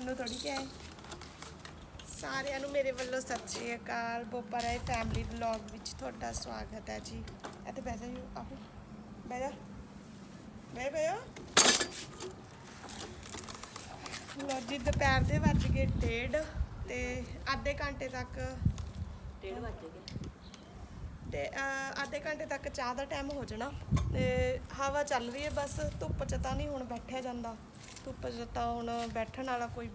ਤੈਨੂੰ ਥੋੜੀ ਹੈ। ਸਾਰਿਆਂ ਨੂੰ ਮੇਰੇ ਵੱਲੋਂ ਸਤਿ ਸ਼੍ਰੀ ਅਕਾਲ। ਬੋਪਾ ਰਾਏ ਫੈਮਿਲੀ ਵਲੌਗ ਵਿੱਚ ਤੁਹਾਡਾ ਸਵਾਗਤ ਹੈ ਜੀ। ਇੱਥੇ ਬਹਿ ਜਾਓ ਆਹੋ ਬਹਿ ਜਾ। ਬਹਿ ਬਹਿ ਲੋ ਜੀ ਦੁਪਹਿਰ ਦੇ ਵੱਜ ਗਏ ਡੇਢ ਤੇ ਅੱਧੇ ਘੰਟੇ ਤੱਕ ਡੇਢ ਵੱਜ ਗਏ। ਤੇ ਅੱਧੇ ਘੰਟੇ ਤੱਕ ਚਾਹ ਦਾ ਟਾਈਮ ਹੋ ਜਾਣਾ ਤੇ ਹਵਾ ਚੱਲ ਰਹੀ ਹੈ ਬਸ ਧੁੱਪ 'ਚ ਤਾਂ ਨਹੀਂ ਹੁਣ ਬੈਠਿਆ ਜਾਂਦਾ। ਧੁੱਪ 'ਚ ਤਾਂ ਹੁਣ ਬੈਠਣ ਵਾਲਾ ਕੋਈ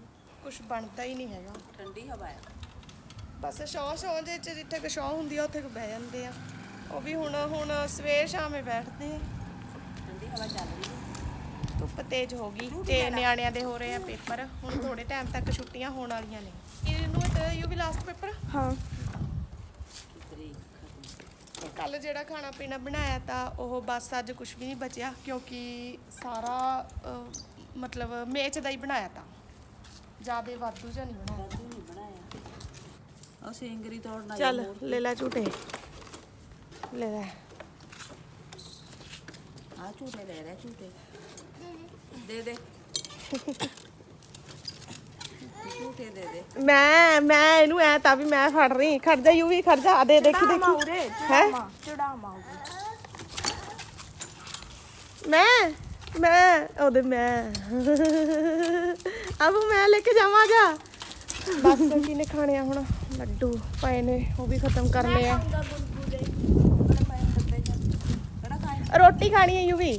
ਕੁਝ ਬਣਦਾ ਹੀ ਨਹੀਂ ਹੈਗਾ। ਠੰਡੀ ਹਵਾ ਹੈ ਬਸ ਸ਼ੌਂ ਸ਼ੌਂ ਜੇ 'ਚ ਜਿੱਥੇ ਕੁ ਛਾਂ ਹੁੰਦੀ ਆ ਉੱਥੇ ਕੁ ਬਹਿ ਜਾਂਦੇ ਆ। ਉਹ ਵੀ ਹੁਣ ਹੁਣ ਸਵੇਰ ਸ਼ਾਮੇ ਬੈਠਦੇ ਆ। ਠੰਡੀ ਹਵਾ ਚੱਲ ਰਹੀ ਹੈ। ਧੁੱਪ ਤੇਜ਼ ਹੋ ਗਈ। ਤੇ ਨਿਆਣਿਆਂ ਦੇ ਹੋ ਰਹੇ ਆ ਪੇਪਰ। ਹੁਣ ਥੋੜੇ ਟਾਈਮ ਤੱਕ ਛੁੱਟੀਆਂ ਹੋਣ ਵਾਲੀਆਂ ਨੇ। ਇਹਨੂੰ ਤੇ ਯੂ ਵੀ ਲਾਸਟ ਪੇਪਰ ਹਾਂ। ਕੱਲ ਜਿਹੜਾ ਖਾਣਾ ਪੀਣਾ ਬਣਾਇਆ ਤਾਂ ਉਹ ਬਸ ਅੱਜ ਕੁਝ ਵੀ ਨਹੀਂ ਬਚਿਆ ਕਿਉਂਕਿ ਸਾਰਾ ਅਹ, ਮਤਲਬ ਮੇਚ ਦਾ ਹੀ ਬਣਾਇਆ ਤਾਂ। ਜਿਆਦੇ ਵਾਧੂ ਜਿਹਾ ਨਹੀਂ ਬਣਾਇਆ। ਦਾਦੂ ਨਹੀਂ ਬਣਾਇਆ ਉਹ ਸਿੰਗਰੀ ਤੋੜਨਾ ਚੱਲ ਲੈ ਲੈ ਝੂਟੇ। ਲੈ ਲੈ। ਆ ਝੂਟੇ ਲੈ ਰਿਹਾ ਝੂਟੇ। ਦੇ ਦੇ। ਝੂਟੇ ਦੇ ਦੇ। ਮੈਂ ਮੈਂ ਇਹਨੂੰ ਐ ਤਾਂ ਵੀ ਮੈਂ ਫੜ ਰਹੀ। ਖੜ ਜਾ ਯੂ ਵੀ ਖੜ ਜਾ। ਆ ਦੇ ਦੇਖੀ ਦੇਖੀ। ਹੈ? ਮੈਂ? ਮੈਂ ਉਹਦੇ ਮੈਂ। ਅਬ ਮੈਂ ਲੈ ਕੇ ਜਾਵਾਂਗਾ। ਬਸ ਕਿਨੇ ਖਾਣੇ ਆ ਹੁਣ? ਲੱਡੂ ਪਏ ਨੇ ਉਹ ਵੀ ਖਤਮ ਕਰ ਲਏ ਆ। ਰੋਟੀ ਖਾਣੀ ਹੈ ਯੂ ਵੀ?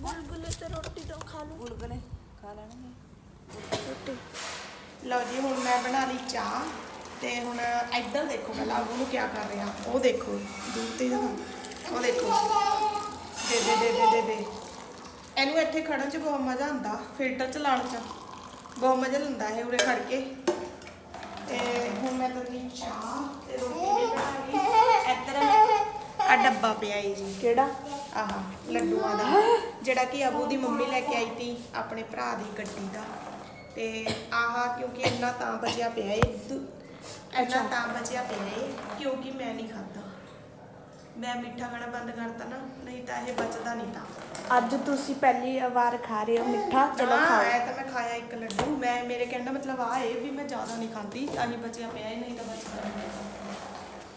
ਗੁਲਗੁਲੇ ਤੇ ਰੋਟੀ ਤੋਂ ਖਾ ਲਓ ਗੁਲਗੁਲੇ ਖਾ ਲੈਣਗੇ ਰੋਟੀ। ਲਓ ਜੀ ਹੁਣ ਮੈਂ ਬਣਾ ਲਈ ਚਾਹ ਤੇ ਹੁਣ ਇੱਧਰ ਦੇਖੋ ਪਹਿਲਾਂ ਉਹਨੂੰ ਕੀ ਕਰ ਰਿਹਾ। ਉਹ ਦੇਖੋ ਦੂਰ ਤੇ ਉਹ ਦੇਖੋ। ਦੇ ਦੇ ਦੇ ਦੇ। ਦੇ ਦੇ ਇਹਨੂੰ ਇੱਥੇ ਖੜਨ 'ਚ ਬਹੁਤ ਮਜ਼ਾ ਆਉਂਦਾ ਫਿਲਟਰ ਚਲਾਉਣ 'ਚ। ਬਹੁਤ ਮਜ਼ਾ ਲੈਂਦਾ ਇਹ ਉਰੇ ਖੜ ਕੇ। ਤੇ ਹੁਣ ਮੈਂ ਤਰੀ ਚਾਹ ਤੇ ਰੋਟੀ ਵੀ ਬਣਾ ਲਈ ਇੱਧਰ ਆ ਡੱਬਾ ਪਿਆ ਈ ਜੀ। ਕਿਹੜਾ? ਆਹ ਲੱਡੂਆਂ ਦਾ। ਜਿਹੜਾ ਕਿ ਅਬੂ ਦੀ ਮੰਮੀ ਲੈ ਕੇ ਆਈ ਤੀ ਆਪਣੇ ਭਰਾ ਦੀ ਗੱਡੀ ਦਾ। ਤੇ ਆਹ ਕਿਉਂਕਿ ਇੰਨਾ ਤਾਂ ਬਚਿਆ ਪਿਆ ਏ। ਇੰਨਾ ਤਾਂ ਬਚਿਆ ਪਿਆ ਏ ਕਿਉਂਕਿ ਮੈਂ ਨਹੀਂ ਖਾਦਾ ਮੈਂ ਮਿੱਠਾ ਖਾਣਾ ਬੰਦ ਕਰਤਾ ਨਾ ਨਹੀਂ ਤਾਂ ਇਹ ਬਚਦਾ ਨਹੀਂ ਤਾਂ। ਅੱਜ ਤੁਸੀਂ ਪਹਿਲੀ ਵਾਰ ਖਾ ਰਹੇ ਹੋ ਮਿੱਠਾ ਚਲੋ ਹਾਂ, ਖਾਓ। ਇਹ ਤਾਂ ਮੈਂ ਖਾਇਆ ਇੱਕ ਲੱਡੂ। ਮੈਂ ਮੇਰੇ ਕਹਿਣ ਦਾ ਮਤਲਬ ਆ ਇਹ ਵੀ ਮੈਂ ਜ਼ਿਆਦਾ ਨਹੀਂ ਖਾਂਦੀ ਆਹੀ ਬਚਿਆ ਪਿਆ ਏ ਨਹੀਂ ਤਾਂ ਬਚਦਾ ਨਹੀਂ।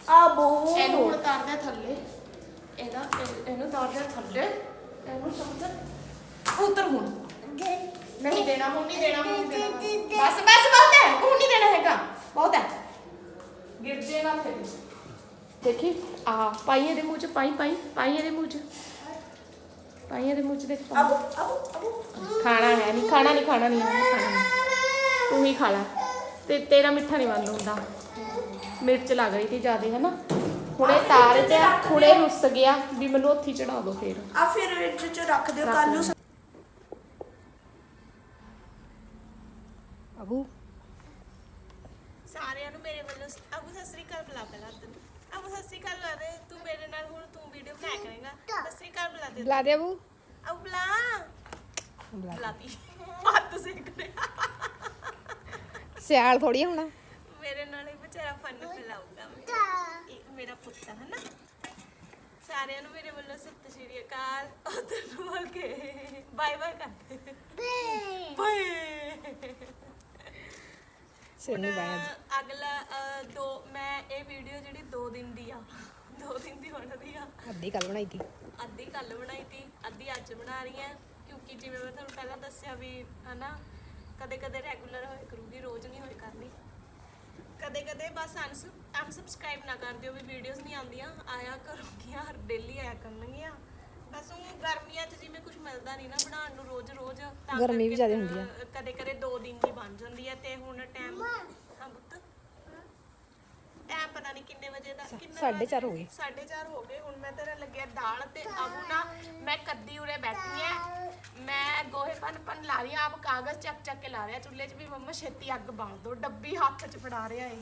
ਆ ਬੋ ਇਹਨੂੰ ਹੁਣ ਤਾਰਦੇ ਥੱਲੇ। ਇਹਦਾ ਇਹ- ਇਹਨੂੰ ਤਾਰਦੇ ਥੱਲੇ। ਇਹਨੂੰ ਸਮਝ ਉਤਰ ਹੁਣ। ਨਹੀਂ ਦੇਣਾ ਹੁਣ ਨਹੀਂ ਦੇਣਾ ਹੁਣ ਨਹੀਂ ਦੇਣਾ। ਬਸ ਬਸ ਬਹੁਤ ਹੈ। ਹੁਣ ਨਹੀਂ ਦੇਣਾ ਹੈਗਾ। ਬਹੁਤ ਹੈ। ਗਿਰ ਜੇਗਾ ਫਿਰ। ਦੇਖੀ? ਆ ਪਾਈ ਇਹਦੇ ਮੂੰਹ ਚ ਪਾਈ ਪਾਈ ਪਾਈ ਇਹਦੇ ਮੂੰਹ ਚ। ਪਾਈ ਇਹਦੇ ਮੂੰਹ ਚ ਦੇਖ ਪਾਈ। ਅਬੂ ਅਬੂ ਅਬੂ ਖਾਣਾ ਹੈ ਨਹੀਂ ਖਾਣਾ ਨਹੀਂ ਖਾਣਾ ਨਹੀਂ ਹੈ ਖਾਣਾ ਨਹੀਂ ਤੂੰ ਹੀ ਖਾ ਲੈ। ਤੇ ਤੇਰਾ ਮਿੱਠਾ ਨਹੀਂ ਬੰਦ ਹੁੰਦਾ। ਮਿਰਚ ਲੱਗ ਰਹੀ ਸੀ ਜਿਆਦੇ ਹੈ ਨਾ ਹੁਣੇ ਤਾਰ ਤੇ ਹੁਣੇ ਰੁੱਸ ਗਿਆ ਵੀ ਮੈਨੂੰ ਉੱਥੇ ਚੜਾ ਦੋ ਫੇਰ। ਆ ਫਿਰ ਵਿੱਚ ਚ ਰੱਖ ਦਿਓ ਰੱਖ ਕੱਲ ਨੂੰ। ਅਬੂ? ਸਾਰਿਆਂ ਨੂੰ ਮੇਰੇ ਵੱਲੋਂ ਅਬੂ ਸਤਿ ਸ੍ਰੀ ਅਕਾਲ ਬੁਲਾ ਪਹਿਲਾਂ ਤੈਨੂੰ। ਅਬੂ ਸਤਿ ਸ੍ਰੀ ਅਕਾਲ ਬੁਲਾ ਦੇ ਤੂੰ ਮੇਰੇ ਨਾਲ ਹੁਣ ਤੂੰ ਵੀਡੀਓ ਬਣਾਇਆ ਕਰੇਗਾ। ਸਤਿ ਸ੍ਰੀ ਅਕਾਲ ਬੁਲਾ ਦੇ ਬੁਲਾ ਦੇ ਅਬੂ। ਅਬੂ ਬੁਲਾ। ਬੁਲਾਤੀ। ਹੱਥ ਸੇਕ ਰਿਹਾ। ਸਿਆਲ ਥੋੜੀ ਹੋਣਾ। ਮੇਰੇ ਨਾਲ ਹੀ ਵਿਚਾਰਾ ਫਨ ਫਲਾਊਗਾ ਮੈਂ ਇੱਕ ਮੇਰਾ ਪੁੱਤ ਹੈ ਨਾ ਸਾਰਿਆਂ ਨੂੰ ਮੇਰੇ ਵੱਲੋਂ ਸਤਿ ਸ਼੍ਰੀ ਅਕਾਲ। ਉਧਰ ਨੂੰ ਬੋਲ ਕੇ। ਬਾਏ ਬਾਏ ਕਰ ਬਾਏ। ਹੁਣ ਅਗਲਾ ਅ, ਦੋ ਮੈਂ ਇਹ ਵੀਡੀਓ ਜਿਹੜੀ 2 ਦਿਨ ਦੀ ਆ 2 ਦਿਨ ਦੀ ਬਣ ਰਹੀ ਆ। ਅੱਧੀ ਕੱਲ ਬਣਾਈ ਤੀ। ਅੱਧੀ ਕੱਲ ਬਣਾਈ ਤੀ ਅੱਧੀ ਅੱਜ ਬਣਾ ਰਹੀ ਆ ਕਿਉਂਕਿ ਜਿਵੇਂ ਮੈਂ ਤੁਹਾਨੂੰ ਪਹਿਲਾਂ ਦੱਸਿਆ ਵੀ ਹਨਾ ਕਦੇ ਕਦੇ ਰੈਗੂਲਰ ਹੋਏ ਕਰੂਗੀ ਰੋਜ਼ ਨਹੀਂ ਹੋਏ ਕਰਨੀ। ਕਦੇ ਕਦੇ ਬਸ ਅਨਸਬਸਕ੍ਰਾਈਬ ਨਾ ਕਰ ਦਿਓ ਵੀ ਵੀਡੀਓਜ਼ ਨਹੀਂ ਆਉਂਦੀਆਂ ਆਇਆ ਕਰੂਗੀਆਂ ਡੇਲੀ ਆਇਆ ਕਰਨਗੀਆਂ। ਬਸ ਉਹ ਗਰਮੀਆਂ 'ਚ ਜਿਵੇਂ ਕੁਝ ਮਿਲਦਾ ਨਹੀਂ ਨਾ ਬਣਾਉਣ ਨੂੰ ਰੋਜ਼ ਰੋਜ਼ ਤਾਂ ਗਰਮੀ ਵੀ ਜ਼ਿਆਦਾ ਹੁੰਦੀ ਆ। ਅ, ਕਦੇ ਕਦੇ 2 ਦਿਨ ਦੀ ਬਣ ਜਾਂਦੀ ਹੈ ਤੇ ਹੁਣ ਟਾਈਮ ਹਾਂ ਪੁੱਤ ਟਾਈਮ ਪਤਾ ਨਹੀਂ ਕਿੰਨੇ ਵਜੇ ਦਾ ਕਿੰਨਾ ਸਾਢੇ ਚਾਰ ਹੋ ਗਏ। 4:30 ਹੋ ਗਏ ਹੁਣ ਮੈਂ ਤੇਰੇ ਲੱਗਿਆ ਦਾਲ ਤੇ ਅਬੂ ਨਾ ਮੈਂ ਕੱਦੀ ਉਰੇ ਬੈਠੀ ਐ ਮੈਂ ਗੋਹੇ ਪਨ ਪਨ ਲਾ ਰਹੀ ਆਂ, ਆਪ ਕਾਗਜ਼ ਚੱਕ ਚੱਕ ਕੇ ਲਾ ਰਿਹਾ ਚੁੱਲ੍ਹੇ 'ਚ ਵੀ ਮੰਮਾ ਛੇਤੀ ਅੱਗ ਬਾਲ ਦੋ ਡੱਬੀ ਹੱਥ 'ਚ ਫੜਾ ਰਿਹਾ ਏ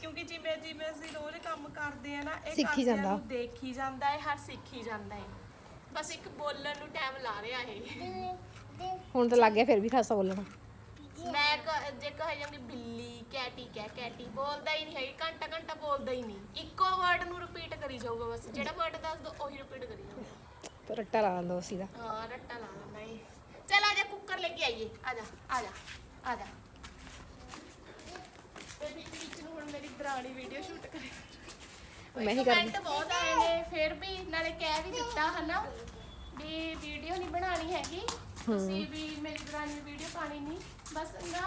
ਕਿਉਂਕਿ ਜਿਵੇਂ ਜਿਵੇਂ ਅਸੀਂ ਰੋਜ਼ ਕੰਮ ਕਰਦੇ ਆ ਨਾ ਇਹ ਸਿੱਖੀ ਜਾਂਦਾ। ਦੇਖੀ ਜਾਂਦਾ ਏ ਹਰ ਸਿੱਖੀ ਜਾਂਦਾ ਏ ਬਸ ਇੱਕ ਬੋਲਣ ਨੂੰ ਟਾਈਮ ਲਾ ਰਿਹਾ ਇਹ। ਹੁਣ ਤਾਂ ਲੱਗ ਗਿਆ ਫਿਰ ਵੀ ਖਾਸਾ ਬੋਲਣਾ। ਮੈਂ ਕ- ਜੇ ਕਹੇ ਜਾਂਦੀ ਬਿੱਲੀ ਕੈਟੀ ਕਹਿ ਕੈਟੀ ਬੋਲਦਾ ਹੀ ਨਹੀਂ ਹੈ ਘੰਟਾ ਘੰਟਾ ਬੋਲਦਾ ਹੀ ਨਹੀਂ। ਇੱਕੋ ਵਰਡ ਨੂੰ ਰਿਪੀਟ ਕਰੀ ਜਾਊਗਾ ਬਸ ਜਿਹੜਾ ਵਰਡ ਦੱਸ ਦੋ ਉਹੀ ਰਿਪੀਟ ਕਰੀ ਜਾਊਗਾ। ਰੱਟਾ ਲਾ ਲਓ ਦਾ। ਹਾਂ ਰੱਟਾ ਲਾ ਲੈਂਦਾ ਏ ਚੱਲ ਆ ਜਾ ਕੁੱਕਰ ਲੈ ਕੇ ਆਈ ਆਈਏ। ਆ ਜਾ ਆ ਜਾ ਆ ਜਾ। ਤੇ ਵਿੱਚ ਵਿੱਚ ਨੂੰ ਹੁਣ ਮੇਰੀ ਦਰਾਣੀ ਵੀਡੀਓ ਸ਼ੂਟ ਕਰੇ। ਮੈਂ ਹੀ ਕਰਦੀ। ਕਮੈਂਟ ਬਹੁਤ ਆਏ ਨੇ ਫਿਰ ਵੀ ਨਾਲੇ ਕਹਿ ਵੀ ਦਿੱਤਾ ਹਨਾ ਵੀ ਵੀਡੀਓ ਨਹੀਂ ਬਣਾਣੀ ਹੈਗੀ। ਤੁਸੀਂ ਵੀ ਮੇਰੀ ਦਰਾਣੀ ਦੀ ਵੀਡੀਓ ਪਾਣੀ ਨਹੀਂ। ਬਸ ਨਾ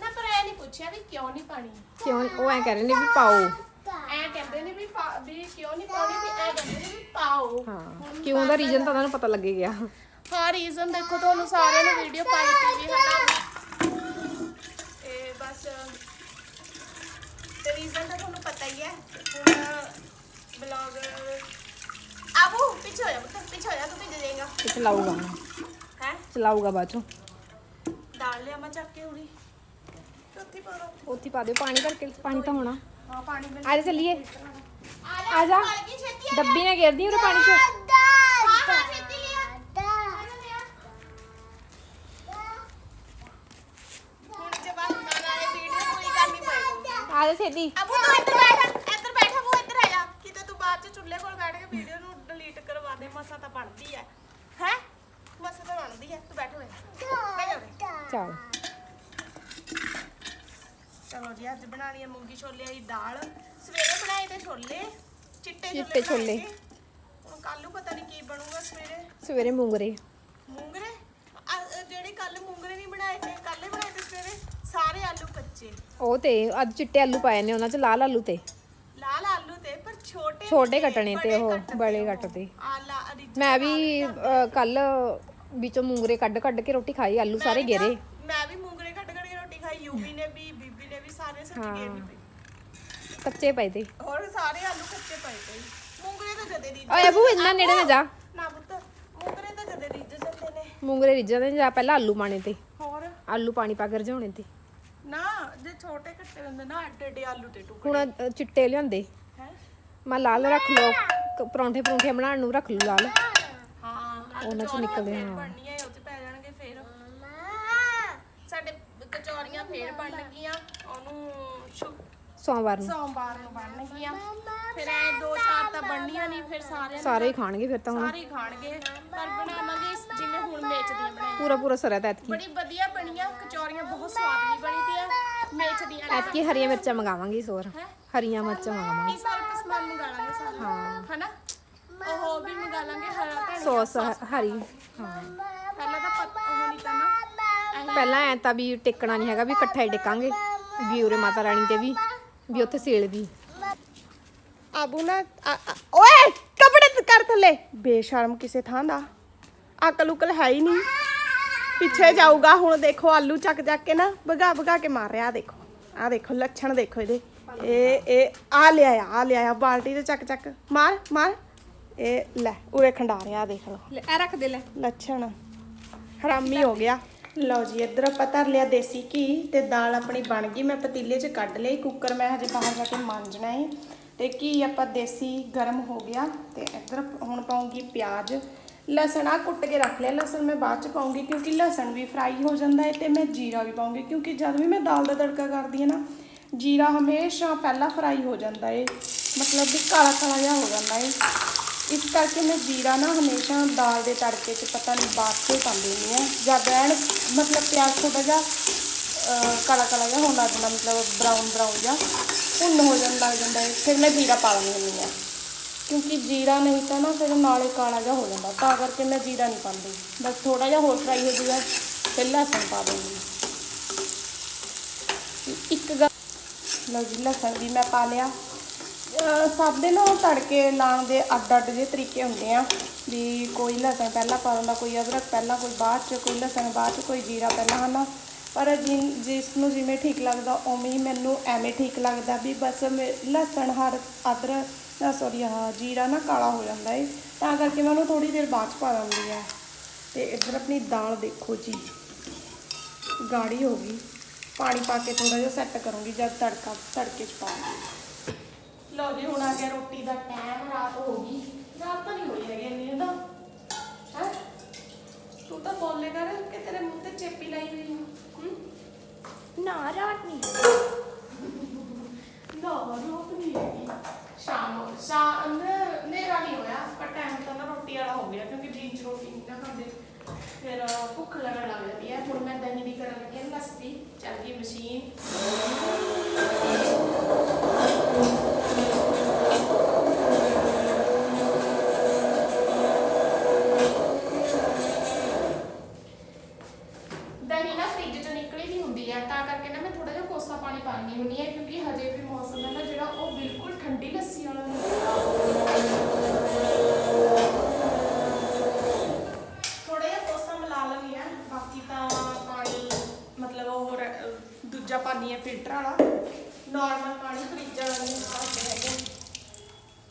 ਨਾ ਪਰ ਐ ਨਹੀਂ ਪੁੱਛਿਆ ਵੀ ਕਿਉਂ ਨਹੀਂ ਪਾਣੀ ਕਿਉਂ ਉਹ ਐ ਕਹਿ ਰਹੇ ਨੇ ਵੀ ਪਾਓ। ਐ ਕਹਿੰਦੇ ਨੇ ਵੀ ਪਾ- ਵੀ ਕਿਉਂ ਨਹੀਂ ਪਾਉਣੀ ਵੀ ਐ ਕਹਿੰਦੇ ਨੇ ਵੀ ਪਾਓ। ਹਾਂ ਕਿਉਂ ਦਾ ਰੀਜ਼ਨ ਤਾਂ ਉਹਨਾਂ ਨੂੰ ਪਤਾ ਲੱਗੇ ਗਿਆ। ਹਾਂ ਰੀਜ਼ਨ ਦੇਖੋ ਤੁਹਾਨੂੰ ਸਾਰਿਆਂ ਨੂੰ ਵੀਡੀਓ ਪਾਈ ਤੀ ਵੀ ਹਨਾ। ਇਹ ਬਸ ਤੇ ਰੀਜ਼ਨ ਤਾਂ ਤੁਹਾਨੂੰ ਪਤਾ ਹੀ ਹੈ ਹੁਣ ਬਲੌਗ ਆਬੂ ਪਿੱਛੇ ਹੋ ਜਾ ਪੁੱਤ ਪਿੱਛੇ ਹੋ ਜਾ ਤੂੰ ਭਿੱਜ ਜਾਏਗਾ ਤੇ ਚਲਾਊਗਾ ਹੁਣ ਹੈ ਚਲਾਊਗਾ ਬਾਅਦ ਚੋਂ ਦਾਲ ਲਿਆ ਮੈਂ ਚੱਕ ਕੇ ਹੁਣੀ ਚੌਥੀ ਪਾ ਦੋ ਉੱਥੇ ਪਾ ਦਿਓ ਪਾਣੀ ਕਰਕੇ ਪਾਣੀ ਤਾਂ ਹੋਣਾ ਹਾਂ ਪਾਣੀ ਮਿਲ ਆ ਜਾ ਚੱਲੀਏ ਆ ਆ ਜਾ ਕੀ ਛੇਤੀ ਆ ਡੱਬੀ ਨਾ ਘੇਰਦੀ ਉਰੇ ਪਾਣੀ ਚ ਹਾਂ ਹਾਂ ਛੇਤੀ ਲਿਆ ਆ ਜਾ ਲਿਆ ਹੁਣ ਜਵਾਬ ਨਾਲੇ ਵੀਡੀਓ ਪੂਰੀ ਕਰਨੀ ਪਏਗੀ ਆ ਜਾ ਛੇਤੀ ਅਬੂ ਤੂੰ ਇੱਧਰ ਬੈਠ ਇੱਧਰ ਵੀਡੀਓ ਨੂੰ ਡਿਲੀਟ ਕਰਵਾ ਦੇ ਮਸਾ ਤਾਂ ਬਣਦੀ ਹੈ ਹੈ? ਮਸਾ ਤਾਂ ਬਣਦੀ ਹੈ ਤੂੰ ਬੈਠ ਹੋਏ ਚੱਲ। ਚਲੋ ਜੀ ਅੱਜ ਬਣਾਣੀ ਹੈ ਮੂੰਗੀ ਛੋਲੇ ਦੀ ਦਾਲ। ਸਵੇਰੇ ਬਣਾਏ ਤੇ ਛੋਲੇ ਚਿੱਟੇ ਚਿੱਟੇ ਛੋਲੇ। ਬਣਾਏ ਸੀ। ਹੁਣ ਕੱਲ ਨੂੰ ਪਤਾ ਨਹੀਂ ਕੀ ਬਣੂਗਾ ਸਵੇਰੇ। ਸਵੇਰੇ ਮੂੰਗਰੇ। ਮੂੰਗਰੇ? ਆ- ਜਿਹੜੇ ਕੱਲ ਮੂੰਗਰੇ ਨਹੀਂ ਬਣਾਏ ਤੇ ਕੱਲੇ ਬਣਾਏ ਤੇ ਸਵੇਰੇ? ਸਾਰੇ ਆਲੂ ਕੱਚੇ। ਉਹ ਤੇ ਅੱਜ ਚਿੱਟੇ ਆਲੂ ਪਾਏ ਨੇ ਉਹਨਾਂ ਚ ਲਾਲ ਆਲੂ ਤੇ। ਛੋਟੇ ਕੱਟਣੇ ਤੇ ਉਹ ਬੜੇ। ਕੱਟਦੇ। ਮੈਂ ਵੀ ਕੱਲ ਵਿੱਚੋਂ ਮੂੰਗਰੇ ਕੱਢ ਕੱਢ ਕੇ ਰੋਟੀ ਖਾਈ ਆਲੂ ਸਾਰੇ ਗੇਰੇ। ਤਾਂ- ਮੈਂ ਵੀ ਮੂੰਗਰੇ ਕੱਟ ਕੱਟ ਕੇ ਰੋਟੀ ਖਾਈ ਯੂਵੀ ਨੇ ਵੀ ਬੀਬੀ ਨੇ ਵੀ ਸਾਰੇ ਸੱਚ ਨਹੀਂ ਪਏ ਕੱਚੇ ਪਏ ਤੇ। ਹੋਰ ਸਾਰੇ ਆਲੂ ਕੱਚੇ ਪਏ ਪਏ ਮੂੰਗਰੇ ਤਾਂ ਜਦੇ ਦੀ ਓਏ ਅਬੂ ਇੰਨਾ ਨੇੜੇ ਨਾ ਜਾ। ਨਾ ਪੁੱਤ ਮੂੰਗਰੇ ਤਾਂ ਜਦੇ ਰਿੱਝ ਜਾਂਦੇ ਨੇ। ਮੂੰਗਰੇ ਰਿੱਝਾਂ ਦੇ ਜਾਂ ਪਹਿਲਾਂ ਆਲੂ ਪਾਣੇ ਤੇ। ਹੋਰ? ਆਲੂ ਪਾਣੀ ਪਾ ਕੇ ਰਝਾਉਣੇ ਤੇ। ਨਾ ਜੇ ਛੋਟੇ ਕੱਟੇ ਹੁੰਦੇ ਨਾ ਐਡੇ ਐਡੇ ਆਲੂ ਤੇ ਟੁਕੜੇ। ਹੁਣ ਚਿੱਟੇ ਲਿਆਂਦੇ। ਮੈਂ ਲਾਲ ਰੱਖ ਲਓ। ਕ- ਪਰੌਂਠੇ ਪਰੌਂਠੇ ਬਣਾਉਣ ਨੂੰ ਰੱਖ ਲਓ ਲਾਲ ਹਾਂ ਉਹਨਾਂ ਚੋਂ ਨਿਕਲਦੇ ਹਾਂ। ਬਣਨੀਆਂ ਉਹ ਚ ਪੈ ਜਾਣਗੇ ਫੇਰ। ਸਾਡੇ ਕਚੌਰੀਆਂ ਫੇਰ ਬਣ ਗਈਆਂ ਉਹਨੂੰ ਸ਼ੁ- ਸੋਮਵਾਰ ਨੂੰ। ਸੋਮਵਾਰ ਨੂੰ ਬਣਨਗੀਆਂ ਫਿਰ ਐ ਦੋ ਚਾਰ ਤਾਂ ਬਣਨੀਆਂ ਨਹੀਂ ਫਿਰ ਸਾਰਿਆਂ ਨੇ ਸਾਰੇ ਹੀ ਖਾਣਗੇ ਫਿਰ ਤਾਂ ਹੁਣ। ਸਾਰੇ ਹੀ ਖਾਣਗੇ। ਪਰ ਬਣਾਵਾਂਗੇ ਇਸ- ਜਿਵੇਂ ਹੁਣ ਮੇਚ ਦੀਆਂ ਬਣਾਈਆਂ। ਪੂਰਾ ਪੂਰਾ ਸਰਿਆ ਤਾਂ ਐਤਕੀ। ਬੜੀ ਵਧੀਆ ਬਣੀਆਂ ਕਚੌਰੀਆਂ ਬਹੁਤ ਸਵਾਦ ਵੀ ਬਣੀ ਦੀਆਂ। ਦੀਆਂ। ਐਤਕੀ ਹਰੀਆਂ ਮਿਰਚਾਂ ਮੰਗਾਵਾਂਗੇ ਇਸ ਹੋਰ ਹਰੀਆਂ ਮਿਰਚਾਂ ਮੰਗਾਵਾਂਗੇ। ਇਸ ਵਾਰ ਆਪਾਂ ਸਮਾਨ ਮੰਗਾ ਲਾਂਗੇ ਸਾਰਾ। ਹਾਂ। ਹਨਾ? ਉਹ ਵੀ ਮੰਗਾ ਲਾਂਗੇ ਹਰਾ ਧਨੀਆ ਸੌਸ ਹ- ਹਰੀ। ਹਾਂ। ਪਹਿਲਾਂ ਤਾਂ ਪਤ ਉਹ ਨਹੀਂ ਤਾਂ ਨਾ ਪਹਿਲਾਂ ਐ ਤਾਂ ਵੀ ਟਿਕਣਾ ਨਹੀਂ ਹੈਗਾ ਵੀ ਇਕੱਠਾ ਹੀ ਟਿਕਾਂਗੇ ਵੀ ਉਰੇ ਮਾਤਾ ਰਾਣੀ ਤੇ ਵੀ ਵੀ ਉੱਥੇ ਸੇਲ ਦੀ। ਆਬੂ ਨਾ ਓਏ! ਕੱਪੜੇ ਤੇ ਕਰ ਥੱਲੇ। ਬੇਸ਼ਰਮ ਕਿਸੇ ਥਾਂ ਦਾ। ਅਕਲ ਉਕਲ ਹੈ ਹੀ ਨਹੀਂ। ਪਿੱਛੇ ਜਾਊਗਾ ਹੁਣ ਦੇਖੋ ਆਲੂ ਚੱਕ ਚੱਕ ਕੇ ਨਾ ਭਗਾ ਭਗਾ ਕੇ ਮਾਰ ਰਿਹਾ ਦੇਖੋ ਆ ਦੇਖੋ ਲੱਛਣ ਦੇਖੋ ਇਹਦੇ। ਇਹ ਇਹ ਆ ਲਿਆ ਆ ਲਿਆ ਬਾਲਟੀ ਤੇ ਚੱਕ ਚੱਕ ਮਾਰ ਮਾਰ। ਇਹ ਲੈ ਉਰੇ ਖੰਡਾ ਰਿਹਾ ਦੇਖ ਲਓ। ਲੈ ਰੱਖ ਦੇ ਲੈ। ਲੱਛਣ ਹਰਾਮੀ ਹੋ ਗਿਆ। ਲਓ ਜੀ ਇੱਧਰ ਆਪਾਂ ਧਰ ਲਿਆ ਦੇਸੀ ਘੀ ਤੇ ਦਾਲ ਆਪਣੀ ਬਣ ਗਈ। ਮੈਂ ਪਤੀਲੇ 'ਚ ਕੱਢ ਲਈ ਕੁੱਕਰ ਮੈਂ ਹਜੇ ਬਾਹਰ ਜਾ ਕੇ ਮਾਂਜਣਾ ਹੈ ਤੇ ਘੀ ਆਪਾਂ ਦੇਸੀ ਗਰਮ ਹੋ ਗਿਆ। ਤੇ ਇੱਧਰ ਹੁਣ ਪਾਉਂਗੀ ਪਿਆਜ਼। ਲਸਣ ਆ ਕੁੱਟ ਕੇ ਰੱਖ ਲਿਆ ਲਸਣ ਮੈਂ ਬਾਅਦ ਚ ਪਾਉਂਗੀ ਕਿਉਂਕਿ ਲਸਣ ਵੀ ਫਰਾਈ ਹੋ ਜਾਂਦਾ ਹੈ ਤੇ ਮੈਂ ਜੀਰਾ ਵੀ ਪਾਉਂਗੀ ਕਿਉਂਕਿ ਜਦ ਵੀ ਮੈਂ ਦਾਲ ਦਾ ਤੜਕਾ ਕਰਦੀ ਹਾਂ ਨਾ ਜੀਰਾ ਹਮੇਸ਼ਾ ਪਹਿਲਾਂ ਫਰਾਈ ਹੋ ਜਾਂਦਾ ਹੈ ਮਤਲਬ ਵੀ ਕਾਲਾ ਕਾਲਾ ਜਿਹਾ ਹੋ ਜਾਂਦਾ ਹੈ ਇਸ ਕਰਕੇ ਮੈਂ ਜੀਰਾ ਨਾ ਹਮੇਸ਼ਾ ਦਾਲ ਦੇ ਤੜਕੇ 'ਚ ਪਤਾ ਨਹੀਂ ਬਾਅਦ 'ਚ ਹੀ ਪਾਉਂਦੀ ਹੁੰਦੀ ਹਾਂ ਜਦ ਐਨ ਮਤਲਬ ਪਿਆਜ਼ ਥੋੜਾ ਜਿਹਾ ਅਹ, ਕਾਲਾ ਕਾਲਾ ਜਿਹਾ ਹੋਣ ਲੱਗ ਜਾਂਦਾ ਮਤਲਬ ਬਰਾਊਨ ਬਰਾਊਨ ਜਿਹਾ ਭੁੰਨ ਹੋ ਜਾਣ ਲੱਗ ਜਾਂਦਾ ਹੈ ਫਿਰ ਮੈਂ ਜੀਰਾ ਪਾ ਲੈਂਦੀ ਹੁੰਦੀ ਹਾਂ ਕਿਉਂਕਿ ਜੀਰਾ ਨਹੀਂ ਤਾਂ ਨਾ ਫਿਰ ਨਾਲੇ ਕਾਲਾ ਜਿਹਾ ਹੋ ਜਾਂਦਾ, ਤਾਂ ਕਰਕੇ ਮੈਂ ਜੀਰਾ ਨਹੀਂ ਪਾਉਂਦੀ। ਬਸ ਥੋੜਾ ਜਿਹਾ ਹੋਰ ਫਰਾਈ ਹੋ ਜਾਊਗਾ ਫਿਰ ਲਸਣ ਪਾ ਦੂੰਗੀ ਇੱਕ ਗੱਲ ਲਓ ਜੀ, ਲਸਣ ਵੀ ਮੈਂ ਪਾ ਲਿਆ। ਸਭ ਦੇ ਨਾ ਤੜਕੇ ਲਾਉਣ ਦੇ ਅੱਡ ਅੱਡ ਜਿਹੇ ਤਰੀਕੇ ਹੁੰਦੇ ਆ, ਵੀ ਕੋਈ ਲਸਣ ਪਹਿਲਾਂ ਪਾ ਦਿੰਦਾ, ਕੋਈ ਅਦਰਕ ਪਹਿਲਾਂ, ਕੋਈ ਬਾਅਦ ਚ, ਕੋਈ ਲਸਣ ਬਾਅਦ ਚ, ਕੋਈ ਜੀਰਾ ਪਹਿਲਾਂ, ਹਨਾ? ਪਰ ਜਿਨ ਜਿਸ ਨੂੰ ਜਿਵੇਂ ਠੀਕ ਲੱਗਦਾ, ਉਵੇਂ ਹੀ ਮੈਨੂੰ ਐਵੇਂ ਠੀਕ ਲੱਗਦਾ ਵੀ ਬਸ ਮੇ- ਲਸਣ, ਹਰ ਅਦਰਕ ਸੌਰੀ ਹਾਂ ਜੀਰਾ ਨਾ ਕਾਲਾ ਹੋ ਜਾਂਦਾ ਏ। ਤਾਂ ਕਰਕੇ ਮੈਂ ਉਹਨੂੰ ਥੋੜੀ ਦੇਰ ਬਾਅਦ ਪਾ ਦਿੰਦੀ ਆ। ਤੇ ਇੱਧਰ ਆਪਣੀ ਦਾਲ ਦੇਖੋ ਜੀ। ਗਾੜੀ ਹੋ ਗਈ। ਪਾਣੀ ਪਾ ਕੇ ਥੋੜਾ ਜਿਹਾ ਸੈੱਟ ਕਰੂੰਗੀ ਜਦ ਤੜਕਾ ਤੜਕੇ ਚ ਪਾਉਂਗੀ ਲਓ ਜੀ ਹੁਣ ਆ ਗਿਆ ਰੋਟੀ ਦਾ ਟਾਈਮ ਰਾਤ ਹੋ ਗਈ। ਰਾਤ ਤਾਂ ਨਹੀਂ ਹੋਈ ਹੈਗੀ ਇੰਨੀ ਤਾਂ ਹੈ? ਤੂੰ ਤਾਂ ਬੋਲੇ ਕਰ ਕਿ ਤੇਰੇ ਮੂੰਹ ਤੇ ਚੇਪੀ ਲਾਈ ਹੋਈ ਹੈ ਹੂੰ? ਨਾ ਰਾਤ ਨਹੀਂ। ਨਾ ਰਾਤ ਨਹੀਂ ਹੈਗੀ। ਸ਼ਾਮ ਸ਼ਾਮ ਨੇਰਾ ਨਹੀਂ ਹੋਇਆ, ਪਰ ਟਾਈਮ ਤਾਂ ਨਾ ਰੋਟੀ ਵਾਲਾ ਹੋ ਗਿਆ, ਕਿਉਂਕਿ ਦਿਨ ਚ ਰੋਟੀ ਨਹੀਂ ਨਾ ਖਾਂਦੇ। ਫਿਰ ਭੁੱਖ ਲੱਗਣ ਲੱਗ ਜਾਂਦੀ ਹੈ। ਹੁਣ ਮੈਂ ਦਹੀਂ ਦੀ ਕਰਨ ਲੱਗੀ ਲੱਸੀ, ਚੱਲ ਗਈ ਮਸ਼ੀਨ ਦਹੀਂ ਨਾ ਫ੍ਰਿਜ ਚੋਂ ਨਿਕਲੀ ਨਹੀਂ ਹੁੰਦੀ ਹੈ ਤਾਂ ਕਰਕੇ ਨਾ ਮੈਂ ਥੋੜਾ ਜਿਹਾ ਕੋਸਾ ਪਾਣੀ ਪਾਣੀ ਹੁੰਦੀ ਹੈ ਕਿਉਂਕਿ ਹਜੇ ਵੀ ਮੌਸਮ ਹੈ ਨਾ ਜਿਹੜਾ ਉਹ ਬਿਲਕੁਲ ਠੰਡੀ ਲੱਸੀ ਵਾਲਾ ਨਹੀਂ ਥੋੜਾ ਜਿਹਾ ਕੋਸਾ ਮਿਲਾ ਲੈਣੀ ਹੈ ਬਾਕੀ ਤਾਂ ਪਾਣੀ ਮਤਲਬ ਉਹ ਰ- ਅਹ ਦੂਜਾ ਪਾਣੀ ਹੈ ਫਿਲਟਰ ਵਾਲਾ ਨਾਰਮਲ ਪਾਣੀ ਫ੍ਰਿਜ ਵਾਲਾ ਨਹੀਂ ਪਾਉਂਦੇ ਹੈਗੇ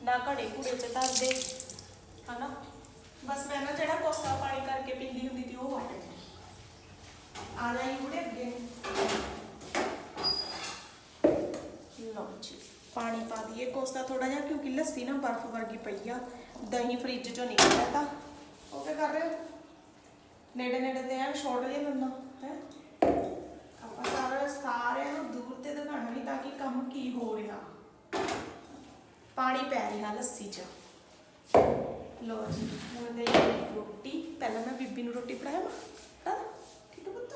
ਨਾ ਘੜੇ ਘੂੜੇ ਚ ਧਰਦੇ ਹਨਾ ਬਸ ਮੈਂ ਨਾ ਜਿਹੜਾ ਕੋਸਾ ਪਾਣੀ ਕਰਕੇ ਪੀਂਦੀ ਹੁੰਦੀ ਸੀ ਉਹ ਆ ਆ ਜਾਈ ਉਹਦੇ ਅੱਗੇ ਲਓ ਜੀ ਪਾਣੀ ਪਾ ਦਈਏ ਕੋਸਾ ਥੋੜਾ ਜਿਹਾ ਕਿਉਂਕਿ ਲੱਸੀ ਨਾ ਬਰਫ਼ ਵਰਗੀ ਪਈ ਆ। ਦਹੀਂ ਫ੍ਰਿਜ ਚੋਂ ਨਿਕਲਿਆ ਤਾਂ। ਉਹ ਕੀ ਕਰ ਰਹੇ ਹੋ? ਨੇੜੇ ਨੇੜੇ ਤੇ ਐ ਛੋੜ ਲਿਆ ਬੰਦਾ, ਹੈ? ਆਪਾਂ ਸਾਰਾ ਸਾਰਿਆਂ ਨੂੰ ਦੂਰ ਤੇ ਦਿਖਾਣਾ ਵੀ ਤਾਂ ਕਿ ਕੰਮ ਕੀ ਹੋ ਰਿਹਾ। ਪਾਣੀ ਪੈ ਰਿਹਾ ਲੱਸੀ 'ਚ। ਲੋ ਜੀ, ਹੁਣ ਦੇ ਰੋਟੀ। ਪਹਿਲਾਂ ਮੈਂ ਬੀਬੀ ਨੂੰ ਰੋਟੀ ਪੜਾਇਆ ਵਾ। ਠੀਕ ਹੈ ਪੁੱਤ?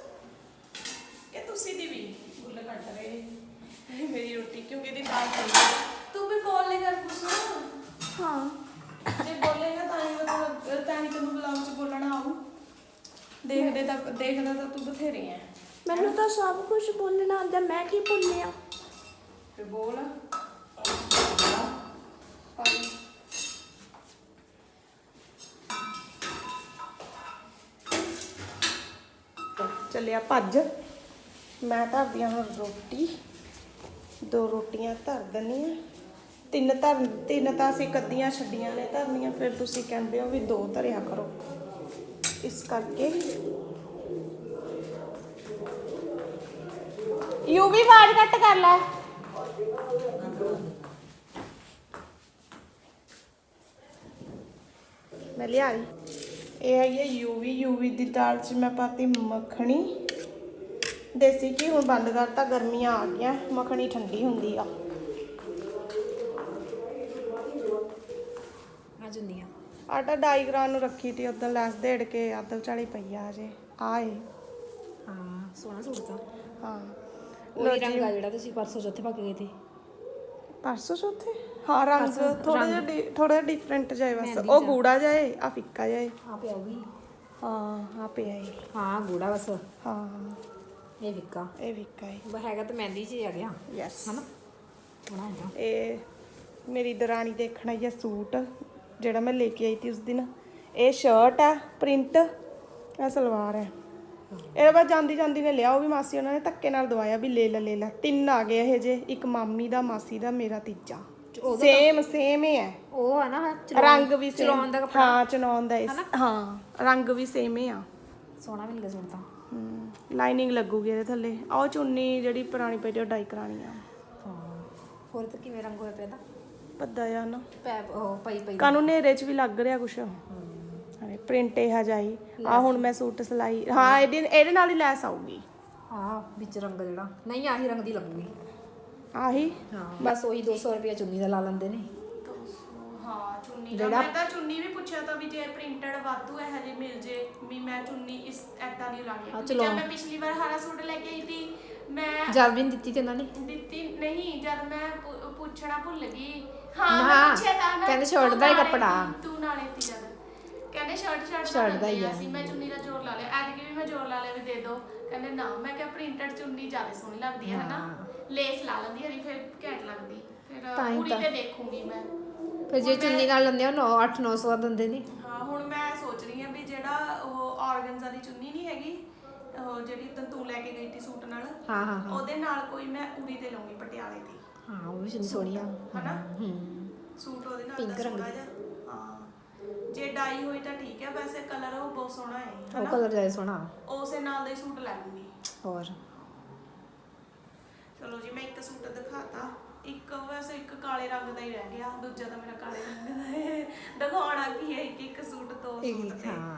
ਕਿ ਤੁਸੀਂ ਦੀ ਵੀ ਗੁੱਲ ਕੱਟ ਰਹੇ। ਮੇਰੀ ਰੋਟੀ ਕਿਉਂਕਿ ਇਹਦੀ ਦਾਲ ਤੂੰ ਵੀ ਬੋਲ ਲੈ ਕਰ ਕੁਛ। ਹਾਂ। ਜੇ ਬੋਲੇਗਾ ਤਾਂ ਹੀ ਮਤਲਬ ਤਾਂ ਹੀ ਤੈਨੂੰ ਬੁਲਾਉਂ ਚ ਬੋਲਣਾ ਆਊ। ਦੇਖਦੇ ਤਾਂ ਦੇਖਦਾ ਤਾਂ ਤੂੰ ਬਥੇਰੇ ਮੈਨੂੰ ਤਾਂ ਸਭ ਕੁਝ ਬੋਲਣਾ ਆਉਂਦਾ ਮੈਂ ਕੀ ਭੁੱਲਿਆ ਤੇ ਬੋਲ। ਪਾਣੀ ਚੱਲਿਆ ਭੱਜ। ਮੈਂ ਧਰਦੀ ਹਾਂ ਹੁਣ ਰੋਟੀ। ਦੋ ਰੋਟੀਆਂ ਧਰ ਦਿੰਨੀ ਆ। ਤਿੰਨ ਧਰ, ਤਿੰਨ ਤਾਂ ਅਸੀਂ ਕੱਦੀਆਂ ਛੱਡੀਆਂ ਨੇ ਧਰਨੀਆਂ, ਫਿਰ ਤੁਸੀਂ ਕਹਿੰਦੇ ਹੋ ਵੀ ਦੋ ਧਰਿਆ ਕਰੋ। ਇਸ ਕਰਕੇ ਯੂ ਵੀ ਆਵਾਜ਼ ਕੱਟ ਕਰ ਲੈ। ਮੈਂ ਲਿਆ ਇਹ ਹੈਗੀ ਹੈ ਯੂਵੀ ਯੂਵੀ ਦੀ ਦਾਲ 'ਚ ਮੈਂ ਪਾਤੀ ਮੱਖਣੀ। ਦੇਸੀ ਘੀ ਹੁਣ ਬੰਦ ਕਰਤਾ, ਗਰਮੀਆਂ ਆ ਗਈਆਂ, ਮੱਖਣੀ ਠੰਡੀ ਹੁੰਦੀ ਆ। ਆਟਾ ਡਾਈਗ੍ਰਾਮ ਨੂੰ ਰੱਖੀ ਤੀ ਉਦੋਂ ਲੈਸ ਦੇੜ ਕੇ ਅੱਧ ਵਿਚਾਲੀ ਪਈ ਆ ਅਜੇ ਆਏ। ਹਾਂ ਸੋਹਣਾ ਸੂਟ ਤਾਂ। ਹਾਂ। ਉਹ ਲਓ ਰੰਗ ਆ ਜਿਹੜਾ ਤੁਸੀਂ ਪਰਸੋਂ ਚੌਥੇ ਪਾ ਕੇ ਗਏ ਸੀ। ਪਰਸੋਂ ਚੌਥੇ? ਹਾਂ ਰੰਗ ਥੋੜਾ। ਜਿਹਾ ਥੋੜਾ ਜਿਹਾ ਡਿਫਰੈਂਟ ਜਾਏ ਬਸ। ਮਹਿੰਦੀ ਉਹ ਜਿਹਾ। ਗੂੜਾ ਜਾਏ ਆ ਫਿੱਕਾ ਜਾਏ ਆ ਪਿਆ ਉਹ ਵੀ। ਹਾਂ ਆ ਪਿਆ ਏ। ਹਾਂ ਗੂੜਾ ਬਸ। ਹਾਂ। ਇਹ ਫਿੱਕਾ। ਇਹ ਫਿੱਕਾ ਏ। ਹੈਗਾ ਤਾਂ ਮਹਿੰਦੀ 'ਚ ਹੀ ਆ ਗਿਆ। ਯੈਸ ਹਨਾ? ਸੋਹਣਾ ਇਹ ਮੇਰੀ ਦਰਾਣੀ ਦੇਖਣ ਆ ਸੂਟ। ਜਿਹੜਾ ਮੈਂ ਲੈ ਕੇ ਆਈ ਸੀ ਉਸ ਦਿਨ ਇਹ ਸ਼ਰਟ ਆ ਪ੍ਰਿੰਟ ਇਹ ਸਲਵਾਰ ਹੈ। ਇਹ ਬਸ ਜਾਂਦੀ ਜਾਂਦੀ ਨੇ ਲਿਆ ਉਹ ਵੀ ਮਾਸੀ ਉਹਨਾਂ ਨੇ ਧੱਕੇ ਨਾਲ ਦਵਾਇਆ ਵੀ ਲੈ ਲੈ ਲੈ ਲੈ। ਤਿੰਨ ਆ ਗਏ ਇਹ ਜੇ ਇੱਕ ਮਾਮੀ ਦਾ ਮਾਸੀ ਦਾ ਮੇਰਾ ਤੀਜਾ। ਸੇਮ ਸੇਮ ਹੀ ਹੈ। ਉਹ ਹੈ ਨਾ ਰੰਗ ਵੀ। ਚਲਾਉਣ ਦਾ ਕੱਪੜਾ। ਹਾਂ ਚਲਾਉਣ ਦਾ ਇਸ- ਹਾਂ ਰੰਗ ਵੀ ਸੇਮ ਹੀ ਆ। ਸੋਹਣਾ ਵੀ ਲੱਗਾ ਸੂਟ ਤਾਂ। ਲਾਈਨਿੰਗ ਲੱਗੂਗੀ ਇਹਦੇ ਥੱਲੇ। ਆਹ ਚੁੰਨੀ ਜਿਹੜੀ ਪੁਰਾਣੀ ਪਈ ਤੇ ਉਹ ਡਾਈ ਕਰਾਣੀ ਆ। ਹਾਂ ਹੋਰ ਤਾਂ ਕਿਵੇਂ ਰੰਗ ਹੋਇਆ ਪਿਆ ਇਹਦਾ? ਪੱਦਾ ਜਾਂ ਨਾ। ਪੈ ਉਹ ਪਈ ਪਈ। ਕਾਨੂੰ ਨੇਰੇ 'ਚ ਵੀ ਲੱਗ ਰਿਹਾ ਕੁਛ। ਹਾਂ ਪ੍ਰਿੰਟ ਇਹ ਜਾਈ ਆ ਹੁਣ ਮੈਂ ਸੂਟ ਸਲਾਈ ਹਾਂ ਇਹਦੇ ਇਹਦੇ ਨਾਲ ਹੀ ਲੈਸ ਆਊਗੀ। ਹਾਂ ਵਿੱਚ ਰੰਗ ਜਿਹੜਾ। ਨਹੀਂ ਆਹੀ ਰੰਗ ਦੀ ਲੱਗੂਗੀ। ਆਹੀ? ਹਾਂ ਬਸ ਉਹੀ 200 ਰੁਪਏ ਚੁੰਨੀ ਦਾ ਲਾ ਲੈਂਦੇ ਨੇ। ਹਾਂ ਚੁੰਨੀ ਦਾ। ਜਿਹੜਾ- ਮੈਂ ਤਾਂ ਚੁੰਨੀ ਵੀ ਪੁੱਛਿਆ ਤਾਂ ਵੀ ਜੇ ਪ੍ਰਿੰਟਡ ਵਾਧੂ ਹੈ ਹਜੇ ਮਿਲ ਜੇ ਵੀ ਮੈਂ ਚੁੰਨੀ ਇਸ ਐਦਾਂ ਦੀ ਲਾਣੀ ਹੈ। ਜਦ ਮੈਂ ਪਿਛਲੀ ਵਾਰ ਹਰਾ ਸੂਟ ਲੈ ਕੇ ਆਈ ਸੀ ਮੈਂ ਜਦ ਵੀ ਦਿੱਤੀ ਤੇ ਉਹਨਾਂ ਨੇ? ਦਿੱਤੀ ਨਹੀਂ ਜਦ ਮੈਂ ਪੁੱਛਣਾ ਭੁੱਲ ਗਈ। ਹਾਂ ਹਾਂ, ਮੈਂ ਪੁੱਛਿਆ ਤਾਂ ਨਾ ਕਹਿੰਦੇ ਦਾ ਹੀ ਕੱਪੜਾ। ਤੀ, ਨਾਲੇ ਤੀ ਜਦ ਕਹਿੰਦੇ ਸ਼ਰਟ ਸ਼ਰਟ ਦਾ ਹੀ ਆ। ਸੀ ਮੈਂ ਚੁੰਨੀ ਦਾ ਜ਼ੋਰ ਲਾ ਲਿਆ। ਐਤਕੀ ਵੀ ਮੈਂ ਜ਼ੋਰ ਲਾ ਲਿਆ ਵੀ ਦੇ ਦੋ। ਕਹਿੰਦੇ ਨਾ ਮੈਂ ਕਿਹਾ ਪ੍ਰਿੰਟਡ ਚੁੰਨੀ ਜ਼ਿਆਦਾ ਸੋਹਣੀ ਲੱਗਦੀ ਹੈ ਹਨਾ? ਲੇਸ ਲਾ ਲੈਂਦੀ ਹਰੀ ਫਿਰ ਘੈਂਟ ਲੱਗਦੀ। ਫਿਰ ਪੂਰੀ ਤਾਂ। ਦੇਖੂੰਗੀ ਮੈਂ। ਫਿਰ ਜੇ ਚੁੰਨੀ ਨਾਲ ਲੈਂਦੇ ਹੋ 9 8 900 ਦਾ ਦਿੰਦੇ ਨੇ। ਹਾਂ ਹੁਣ ਮੈਂ ਸੋਚ ਰਹੀ ਹਾਂ ਵੀ ਜਿਹੜਾ ਉਹ ਆਰਗਨਜ਼ਾ ਦੀ ਚੁੰਨੀ ਨਹੀਂ ਹੈਗੀ ਉਹ ਜਿਹੜੀ ਤੂੰ ਲੈ ਕੇ ਗਈ ਸੀ ਸੂਟ ਨਾਲ ਹਾਂ ਹਾਂ ਹਾਂ। ਉਹਦੇ ਨਾਲ ਕੋਈ ਮੈਂ ਉਰੀ ਤੇ ਲਾਉਂਗੀ ਪਟਿਆਲੇ ਦੀ। ਹਾਂ ਉਹ ਵੀ ਸੋਹਣੀ ਆ। ਹਨਾ? ਹੂੰ ਸੂਟ ਉਹਦੇ ਨਾਲ ਦਾ ਰੰਗ ਦੀ। ਹਾਂ। ਜੇ ਡਾਈ ਹੋਈ ਤਾਂ ਠੀਕ ਹੈ ਵੈਸੇ ਕਲਰ ਉਹ ਬਹੁਤ ਸੋਹਣਾ ਹੈ ਉਹ ਕਲਰ ਜਾਇ ਸੋਹਣਾ। ਉਸੇ ਨਾਲ ਦਾ ਹੀ ਸੂਟ ਲੈ ਲੂੰਗੀ। ਹੋਰ? ਚਲੋ ਜੀ ਮੈਂ ਇੱਕ ਸੂਟ ਦਿਖਾਤਾ। ਇੱਕ ਵੈਸੇ ਇੱਕ ਕਾਲੇ ਰੰਗ ਦਾ ਹੀ ਰਹਿ ਗਿਆ ਦੂਜਾ ਤਾਂ ਮੇਰਾ ਕਾਲੇ ਰੰਗ ਦਾ ਹੈ ਦਿਖਾਉਣਾ ਕੀ ਹੈ ਇੱਕ ਇੱਕ ਸੂਟ ਦੋ ਇੱਕ- ਸੂਟ ਤੇ। ਹਾਂ।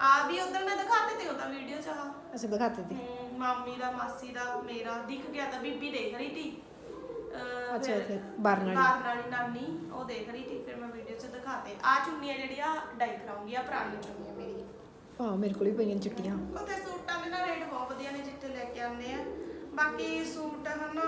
ਆ ਵੀ ਉਧਰ ਮੈਂ ਦਿਖਾਤੇ ਤੇ ਉਹ ਤਾਂ ਵੀਡੀਓ ਚ ਆ। ਅੱਛਾ ਦਿਖਾਤੇ ਤੀ। ਮਾਮੀ ਦਾ ਮਾਸੀ ਦਾ ਮੇਰਾ ਦਿਖ ਗਿਆ ਤਾਂ ਬੀਬੀ ਦੇਖ ਰਹੀ ਸੀ। ਅੱਛਾ, ਫਿਰ ਅੱਛਾ, ਬਾਰਨ ਵਾਲੀ। ਬਾਰਨ ਵਾਲੀ ਨਾਨੀ ਉਹ ਦੇਖ ਰਹੀ ਸੀ ਫਿਰ ਮੈਂ ਵੀਡੀਓ 'ਚ ਦਿਖਾਤੇ। ਆ ਚੁੰਨੀਆਂ ਜਿਹੜੀਆਂ ਡਾਈ ਕਰਾਉਂਗੀ ਆ ਪੁਰਾਣੀ ਚੁੰਨੀ ਆ ਮੇਰੀ। ਹਾਂ ਮੇਰੇ ਕੋਲ ਵੀ ਪਈਆਂ ਚਿੱਟੀਆਂ। ਉੱਥੇ ਸੂਟਾਂ ਦੇ ਨਾ ਰੇਟ ਬਹੁਤ ਵਧੀਆ ਨੇ ਜਿੱਥੇ ਲੈ ਕੇ ਆਉਂਦੇ ਆ। ਬਾਕੀ ਸੂਟ ਹਨ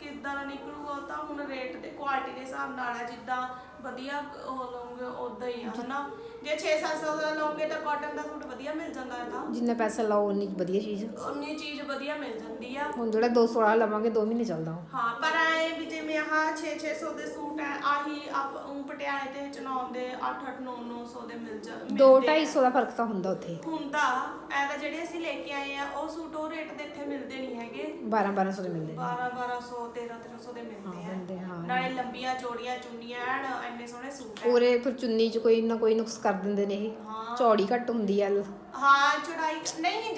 ਕਿੱਦਾਂ ਦਾ ਨਿਕਲੂਗਾ ਉਹ ਤਾਂ ਹੁਣ ਰੇਟ ਤੇ ਕੁਆਲਿਟੀ ਦੇ ਹਿਸਾਬ ਨਾਲ ਆ ਜਿੱਦਾਂ ਵਧੀਆ ਉਹ ਲਓਗੇ ਉਦਾਂ ਹੀ ਆ ਹਨਾ। ਜੇ 6-700 ਦਾ ਲਓਗੇ ਤਾਂ ਕਾਟਨ ਦਾ ਸੂਟ ਵਧੀਆ ਮਿਲ ਜਾਂਦਾ ਹੈ ਤਾਂ। ਜਿੰਨਾ ਪੈਸਾ ਲਾਓ ਉਨੀ ਵਧੀਆ ਚੀਜ਼। ਉਨੀ ਚੀਜ਼ ਵਧੀਆ ਮਿਲ ਜਾਂਦੀ ਆ। ਹੁਣ ਜਿਹੜਾ 200 ਵਾਲਾ ਲਵਾਂਗੇ 2 ਮਹੀਨੇ ਚੱਲਦਾ ਉਹ। ਹਾਂ ਪਰ ਆਹ 6-600 ਦੇ ਸੂਟ ਐ ਆਹੀ ਆਪ ਊਂ ਪਟਿਆਲੇ ਤੇ ਚਨਾਉਣ ਦੇ 8-8 9-900 ਦੇ ਮਿਲ ਜਾ 2 ਮਿਲਦੇ ਆ। 250 ਦਾ ਫ਼ਰਕ ਤਾਂ ਹੁੰਦਾ ਉੱਥੇ। ਹੁੰਦਾ ਐ ਤਾਂ ਜਿਹੜੇ ਅਸੀਂ ਲੈ ਕੇ ਆਏ ਆ ਉਹ ਸੂਟ ਉਹ ਰੇਟ ਦੇ ਇੱਥੇ ਮਿਲਦੇ ਨਹੀਂ ਹੈਗੇ। 12 1200 ਦੇ ਮਿਲਦੇ ਨੇ। 12 1200 13 1300 ਦੇ ਮਿਲਦੇ ਆ। ਨਾਲੇ ਲੰਬੀਆਂ ਚੌੜੀਆਂ ਚੁੰਨੀਆਂ ਐਨ ਇੰਨੇ ਸੋਹਣੇ ਸੂਟ ਐ। ਪੂਰੇ ਫਿਰ ਚੁੰਨੀ 'ਚ ਕੋਈ ਨਾ ਕੋਈ ਨੁਕਸ ਕਰ ਦਿੰਦੇ ਨੇ ਇਹ। ਚੌੜੀ ਘੱਟ ਹੁੰਦੀ ਆ ਹਾਂ ਚੌੜਾਈ ਨਹੀਂ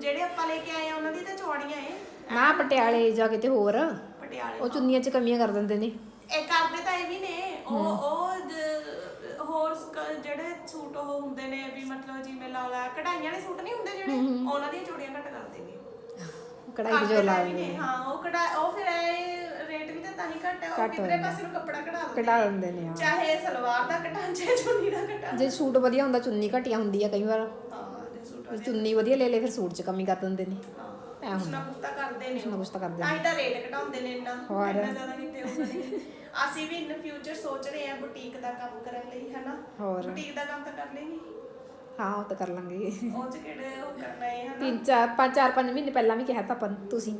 ਜਿਹੜੇ ਆਪਾਂ ਲੈ ਕੇ ਆਏ ਆ ਉਹਨਾਂ ਦੀ ਤਾਂ ਚੌੜੀਆਂ ਏ। ਨਾ ਪਟਿਆਲੇ ਜਾ ਕਿਤੇ ਹੋਰ। ਪਟਿਆਲੇ ਉਹ ਚੁੰਨੀਆਂ 'ਚ ਕਮੀਆਂ ਕਰ ਦਿੰਦੇ ਨੇ। ਇਹ ਕਰਦੇ ਤਾਂ ਇਹ ਵੀ ਨੇ। ਉਹ ਉਹ ਜ- ਹੋਰ ਸਕ- ਜਿਹੜੇ ਸੂਟ ਉਹ ਹੁੰਦੇ ਨੇ ਵੀ ਮਤਲਬ ਜਿਵੇਂ ਲਾ ਲਾ ਕਢਾਈਆਂ ਵਾਲੇ ਸੂਟ ਨਹੀਂ ਹੁੰਦੇ ਜਿਹੜੇ? ਉਹਨਾਂ ਦੀਆਂ ਚੋੜੀਆਂ ਘੱਟ ਕਰਦੇ ਨੇ। ਕਢਾਈ ਕਰਦੇ ਜੋ ਲਾ ਇਹ ਵੀ ਨੇ। ਹਾਂ ਉਹ ਕਢਾ ਉਹ ਫਿਰ ਇਹ ਰੇਟ ਵੀ ਤਾਂ ਤਾਂ ਹੀ ਘੱਟ ਹੈ ਉਹ ਕਿਧਰੇ। ਪਾਸੇ ਨੂੰ ਕੱਪੜਾ ਕਢਾ ਦਿੰਦੇ ਕਢਾ। ਦਿੰਦੇ ਨੇ ਹਾਂ। ਚਾਹੇ ਸਲਵਾਰ ਦਾ ਚਾਹੇ ਚੁੰਨੀ ਦਾ ਕਢਾਂ। ਜੇ ਸੂਟ ਵਧੀਆ ਹੁੰਦਾ ਚੁੰਨੀ ਘਟੀਆਂ ਹੁੰਦੀ ਆ ਕਈ ਵਾਰ। ਹਾਂ ਜੇ ਸੂਟ ਚੁੰਨੀ ਵਧੀਆ ਲੈ ਲੈ ਫਿਰ ਸੂਟ 'ਚ ਕਮੀ ਕਰ ਦਿੰਦੇ ਨੇ। ਐ ਕੁਛ ਹੁੰਦਾ ਨਾ ਕੁਛ ਤਾਂ ਕਰਦੇ ਨੇ ਕੁਛ ਨਾ ਕੁਛ ਤਾਂ ਕਰਦੇ ਤਾਂ ਹੀ ਤਾਂ ਰੇਟ ਘਟਾਉਂਦੇ ਨੇ ਇੰਨਾ। ਹੋਰ। ਇੰਨਾ ਜ਼ਿਆਦਾ ਕਿਤੇ ਉਹ ਨਹੀਂ ਅਸੀਂ ਵੀ ਇਨ ਫਿਊਚਰ ਸੋਚ ਰਹੇ ਹਾਂ ਬੁਟੀਕ ਦਾ ਕੰਮ ਕਰਨ ਲਈ ਹਨਾ? ਹੋਰ। ਬੁਟੀਕ ਦਾ ਕੰਮ ਤਾਂ ਕਰ ਲੈਣੀ ਹਾਂ ਉਹ ਤਾਂ ਕਰ ਲਾਂਗੇ। ਉਹ ਚ ਕਿਹੜੇ ਉਹ ਕਰਨਾ ਹੈ ਹਨਾ? ਤਿੰਨ ਚਾਰ ਪੰਜ ਚਾਰ ਪੰਜ ਮਹੀਨੇ ਪਹਿਲਾਂ ਵੀ ਕਿਹਾ ਤਾਂ ਆਪਾਂ ਨੂੰ, ਤੁਸੀਂ।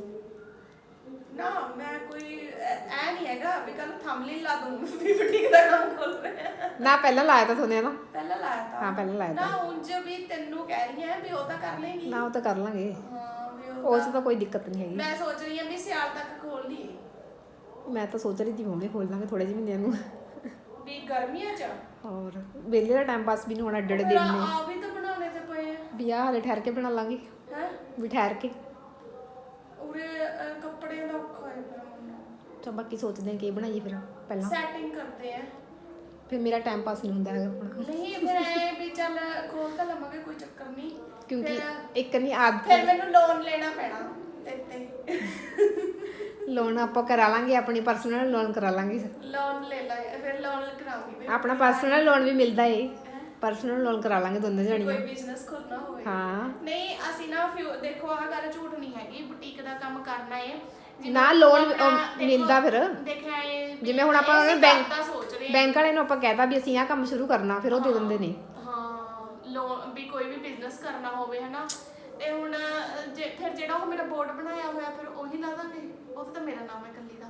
ਨਾ ਮੈਂ ਕੋਈ ਐ ਨਹੀਂ ਹੈਗਾ ਵੀ ਕੱਲ ਥੰਬਲੀ ਲਾ ਦੂੰ ਵੀ ਬੁਟੀਕ ਦਾ ਕੰਮ ਖੋਲ ਰਿਹਾ ਨਾ ਪਹਿਲਾਂ ਲਾਇਆ ਤਾਂ ਤੁਹਾਨੂੰ ਨਾ। ਪਹਿਲਾਂ ਲਾਇਆ ਤਾਂ। ਹਾਂ, ਪਹਿਲਾਂ ਲਾਇਆ ਨਾ ਉਂਝ ਵੀ ਤੈਨੂੰ ਕਹਿ ਰਹੀ ਹਾਂ ਵੀ ਉਹ ਤਾਂ ਕਰ ਲੇਗੀ। ਨਾ ਉਹ ਤਾਂ ਕਰ ਲਾਂਗੇ। ਹਾਂ। ਉਹ 'ਚ ਤਾਂ ਕੋਈ ਦਿੱਕਤ ਨਹੀਂ ਹੈਗੀ। ਮੈਂ ਸੋਚ ਰਹੀ ਹਾਂ ਵੀ ਸਿਆਲ ਤੱਕ ਖੋਲ ਲਈਏ। ਮੈਂ ਤਾਂ ਸੋਚ ਰਹੀ ਸੀ ਮੰਮੀ ਖੋਲ ਲਾਂਗੇ ਥੋੜੇ ਜਿਹੇ ਮਹੀਨਿਆਂ ਨੂੰ। ਵੀ ਗਰਮੀਆਂ ਚ? ਔਰ ਵੇਲੇ ਦਾ ਟਾਈਮ ਪਾਸ ਵੀ ਨਹੀਂ ਹੋਣਾ ਡੜੇ ਦਿਨ ਨੇ। ਆ ਵੀ ਤਾਂ ਬਣਾਉਣੇ ਤੇ ਪਏ ਆ। ਵਿਆਹ ਹਲੇ ਠਹਿਰ ਕੇ ਬਣਾ ਲਾਂਗੇ। ਹੈ? ਵੀ ਠਹਿਰ ਕੇ। ਉਰੇ ਕੱਪੜੇ ਦਾ ਔਖਾ ਹੈ ਤਾਂ ਬਾਕੀ ਸੋਚਦੇ ਹਾਂ ਕੀ ਬਣਾਈਏ ਫਿਰ ਪਹਿਲਾਂ। ਸੈਟਿੰਗ ਕਰਦੇ ਆ। ਫਿਰ ਮੇਰਾ ਟਾਈਮ ਪਾਸ ਨਹੀਂ ਹੁੰਦਾ ਹੈਗਾ। ਹੁਣ ਨਹੀਂ ਫਿਰ ਐ ਵੀ ਚੱਲ ਖੋਲ ਤਾਂ ਲਵਾਂਗੇ ਕੋਈ ਚੱਕਰ ਨਹੀਂ। ਕਿਉਂਕਿ ਫਿਰ- ਇੱਕ ਨਹੀਂ ਆਦ ਫਿਰ ਮੈਨੂੰ ਲੋਨ ਲੈਣਾ ਪੈਣਾ ਤੇ ਤੇ ਲੋਨ ਆਪਾਂ ਕਰਾ ਲਾਂਗੇ ਆਪਣੀ ਪਰਸਨਲ ਲੋਨ ਕਰਾ ਲਾਂਗੇ। ਲੋਨ ਲੈ ਲਾ ਫਿਰ ਲੋਨ ਕਰਾਉਂਗੀ ਮੈਂ। ਆਪਣਾ ਪਰਸਨਲ ਲੋਨ ਵੀ ਮਿਲਦਾ ਏ। ਪਰਸਨਲ ਲੋਨ ਕਰਾ ਲਾਂਗੇ ਦੋਨੇ ਕੋਈ ਜਣੀਆਂ। ਬਿਜ਼ਨਸ ਖੋਲਣਾ ਹੋਵੇ। ਹਾਂ। ਨਹੀਂ ਅਸੀਂ ਨਾ ਫਿਊ ਦੇਖੋ ਆਹ ਗੱਲ ਝੂਠ ਨਹੀਂ ਹੈਗੀ ਬੁਟੀਕ ਦਾ ਕੰਮ ਕਰਨਾ ਹੈ ਜਿਵੇਂ ਨਾ, ਆਪਣਾ ਦੇਖੋ, ਮਿਲਦਾ ਫਿਰ। ਦੇਖਿਆ ਇਹ ਜਿਵੇਂ ਹੁਣ ਆਪਾਂ ਅਸੀਂ ਉਹਨਾਂ ਬੈਂਕ ਦਾ ਸੋਚ ਬੈਂਕ ਵਾਲੇ ਨੂੰ ਆਪਾਂ ਕਹਿਤਾ ਵੀ ਅਸੀਂ ਆਹ ਕੰਮ ਸ਼ੁਰੂ ਕਰਨਾ ਫਿਰ ਉਹ ਦੇ ਦਿੰਦੇ ਨੇ। ਹਾਂ ਲੋਨ ਵੀ ਕੋਈ ਵੀ ਬਿਜ਼ਨਸ ਕਰਨਾ ਹੋਵੇ ਹਨਾ। ਤੇ ਹੁਣ ਜੇ ਫਿਰ ਜਿਹੜਾ ਉਹ ਮੇਰਾ ਬੋਰਡ ਬਣਾਇਆ ਹੋਇਆ ਫਿਰ ਉਹੀ ਲਾ ਦਾਂਗੇ। ਉਹ ਤਾਂ ਮੇਰਾ ਨਾਮ ਹੈ ਕੱਲੀ ਦਾ।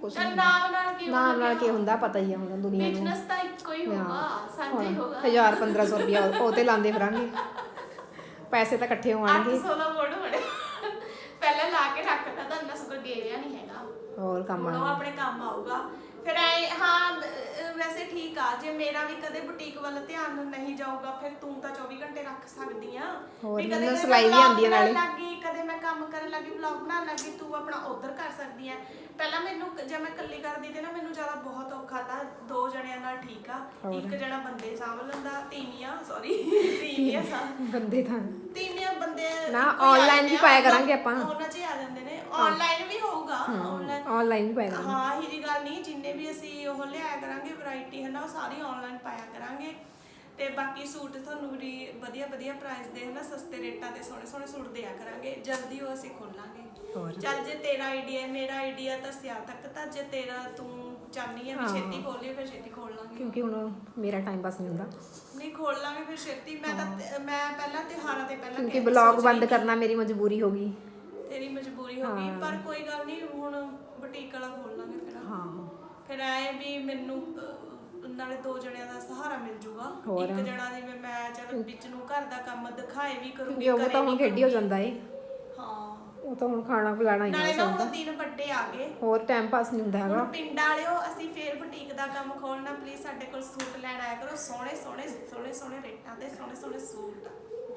ਕੁਛ ਚੱਲ ਨਾਮ ਨਾਲ ਕੀ ਨਾਮ ਨਾਲ ਕੀ ਹੁੰਦਾ ਪਤਾ ਹੀ ਆ ਹੁਣ ਦੁਨੀਆ ਨੂੰ। ਬਿਜ਼ਨਸ ਤਾਂ ਇੱਕੋ ਹੀ ਹੋਗਾ ਸਾਂਝਾ ਹੀ ਹੋਗਾ 1000 1500 ਰੁਪਿਆ ਉਹ ਤੇ ਲਾਉਂਦੇ ਫਿਰਾਂਗੇ। ਪੈਸੇ ਤਾਂ ਇਕੱਠੇ ਹੋਣਗੇ 800 ਦਾ ਬੋਰਡ ਬਣੇ ਪਹਿਲਾਂ ਲਾ ਕੇ ਰੱਖਦਾ ਤਾਂ ਇੰਨਾ ਸੁਕਰ ਗੇਰਿਆ ਨਹੀਂ ਹੈਗਾ। ਹੋਰ ਕੰਮ ਹੁਣ ਉਹ ਆ ਆਪਣੇ ਕੰਮ ਆਊਗਾ। ਫਿਰ ਐ ਹਾਂ ਅਹ ਵੈਸੇ ਠੀਕ ਆ ਜੇ ਮੇਰਾ ਵੀ ਕਦੇ ਬੁਟੀਕ ਵੱਲ ਧਿਆਨ ਨਹੀਂ ਜਾਊਗਾ ਫਿਰ ਤੂੰ ਤਾਂ 24 ਘੰਟੇ ਰੱਖ ਸਕਦੀ ਆ ਹੋਰ ਵੀ ਮੈਨੂੰ ਕਦੇ ਸਿਲਾਈ ਵੀ ਆਉਂਦੀ ਆ ਨਾਲੇ। ਲੱਗੀ ਕੰਮ ਕਰਨ ਲੱਗੀ ਵਲੌਗ ਬਣਾਉਣ ਲੱਗੀ ਤੂੰ ਆਪਣਾ ਉਧਰ ਕਰ ਸਕਦੀ ਆ ਪਹਿਲਾਂ ਮੈਨੂੰ ਕ- ਜੇ ਮੈਂ ਇਕੱਲੀ ਕਰਦੀ ਤੇ ਨਾ ਮੈਨੂੰ ਜ਼ਿਆਦਾ ਬਹੁਤ ਔਖਾ ਤਾਂ ਦੋ ਜਣਿਆਂ ਨਾਲ ਠੀਕ ਆ। ਇੱਕ ਜਣਾ ਬੰਦੇ ਸਾਂਭ ਲੈਂਦਾ ਤੀਵੀਆਂ ਸੌਰੀ ਤੀਵੀਆਂ ਸਾਂਭ ਬੰਦੇ ਤਾਂ ਤੀਵੀਆਂ ਬੰਦੇ ਨਾ, ਇੱਕੋ ਹੀ ਆ online ਜਾਂਦੇ ਵੀ ਆ, ਪਾਇਆ ਕਰਾਂਗੇ ਆਪਾਂ। ਉਹਨਾਂ 'ਚ ਹੀ ਆ ਜਾਂਦੇ ਨੇ। ਆਨਲਾਈਨ ਵੀ ਹੋਊਗਾ ਆਨਲਾਈਨ ਆਨਲਾਈਨ ਵੀ ਪਾਏਗਾ ਹਾਂ ਇਹੀ ਜੀ ਗੱਲ ਨਹੀਂ ਜਿੰਨੇ ਵੀ ਅਸੀਂ ਉਹ ਲਿਆਇਆ ਕਰਾਂਗੇ ਵੈਰਾਈਟੀ ਹੈ ਨਾ ਉਹ ਸਾਰੀ ਆਨਲਾਈਨ ਪਾਇਆ ਕਰਾਂਗੇ। ਤੇ ਬਾਕੀ ਸੂਟ ਤੁਹਾਨੂੰ ਵੀ ਵਧੀਆ ਵਧੀਆ ਪ੍ਰਾਈਸ ਦੇ ਹਨਾ ਸਸਤੇ ਰੇਟਾਂ ਤੇ ਸੋਹਣੇ ਸੋਹਣੇ ਸੂਟ ਦਿਆ ਕਰਾਂਗੇ। ਜਲਦੀ ਉਹ ਅਸੀਂ ਖੋਲਾਂਗੇ। ਚੱਲ ਜੇ ਤੇਰਾ ਆਈਡੀਆ ਮੇਰਾ ਆਈਡੀਆ ਤਾਂ ਸਿਆਲ ਤੱਕ ਤਾਂ ਜੇ ਤੇਰਾ ਤੂੰ ਚਾਹਨੀ ਹੈ ਵੀ। ਛੇਤੀ ਖੋਲੀਏ ਫਿਰ ਛੇਤੀ ਖੋਲ ਲਾਂਗੇ। ਕਿਉਂਕਿ ਹੁਣ ਮੇਰਾ ਟਾਈਮ ਪਾਸ ਨਹੀਂ ਹੁੰਦਾ। ਨਹੀਂ ਖੋਲ ਲਾਂਗੇ ਫਿਰ ਛੇਤੀ। ਮੈਂ ਤਾਂ ਮੈਂ ਪਹਿਲਾਂ ਤਿਉਹਾਰਾਂ ਤੇ ਪਹਿਲਾਂ ਕਿਉਂਕਿ ਬਲੌਗ ਬੰਦ ਕਰਨਾ ਮੇਰੀ ਮਜਬੂਰੀ ਹੋ ਗਈ। ਤੇਰੀ ਮਜਬੂਰੀ ਹੋ ਗਈ ਪਰ ਕੋਈ ਗੱਲ ਨਹੀਂ ਹੁਣ ਬੁਟੀਕ ਵਾਲਾ ਖੋਲ ਲਾਂਗੇ ਫਿਰ। ਹਾਂ। ਫਿਰ ਐ ਵੀ ਮੈਨੂੰ ਨਾਲੇ ਦੋ ਜਣਿਆਂ ਦਾ ਸਹਾਰਾ ਮਿਲ ਜੂਗਾ। ਹੋਰ। ਇੱਕ ਜਣਾ ਜਿਵੇਂ ਮੈਂ ਚਲ ਵਿੱਚ ਨੂੰ ਘਰ ਦਾ ਕੰਮ ਦਿਖਾਏ ਵੀ ਕਰੂੰਗੀ ਕਿਉਂਕਿ ਉਹ ਤਾਂ ਹੁਣ ਖੇਡੀ ਹੋ ਜਾਂਦਾ ਏ। ਹਾਂ। ਉਹ ਤਾਂ ਹੁਣ ਖਾਣਾ ਖਿਲਾਣਾ ਹੀ ਨਾਲੇ ਨਾ ਦਾ ਹੁਣ ਦਿਨ ਵੱਡੇ ਆ ਗਏ। ਹੋਰ ਟਾਈਮ ਪਾਸ ਨਹੀਂ ਹੁੰਦਾ ਹੈਗਾ। ਹੁਣ ਪਿੰਡ ਵਾਲਿਓ ਅਸੀਂ ਫੇਰ ਬੁਟੀਕ ਦਾ ਕੰਮ ਖੋਲਣਾ ਪਲੀਜ਼ ਸਾਡੇ ਕੋਲ ਸੂਟ ਲੈਣ ਆਇਆ ਕਰੋ। ਸੋਹਣੇ ਸੋਹਣੇ ਸੋਹਣੇ ਸੋਹਣੇ ਰੇਟਾਂ ਤੇ ਸੋਹਣੇ ਸੋਹਣੇ ਸੂਟ।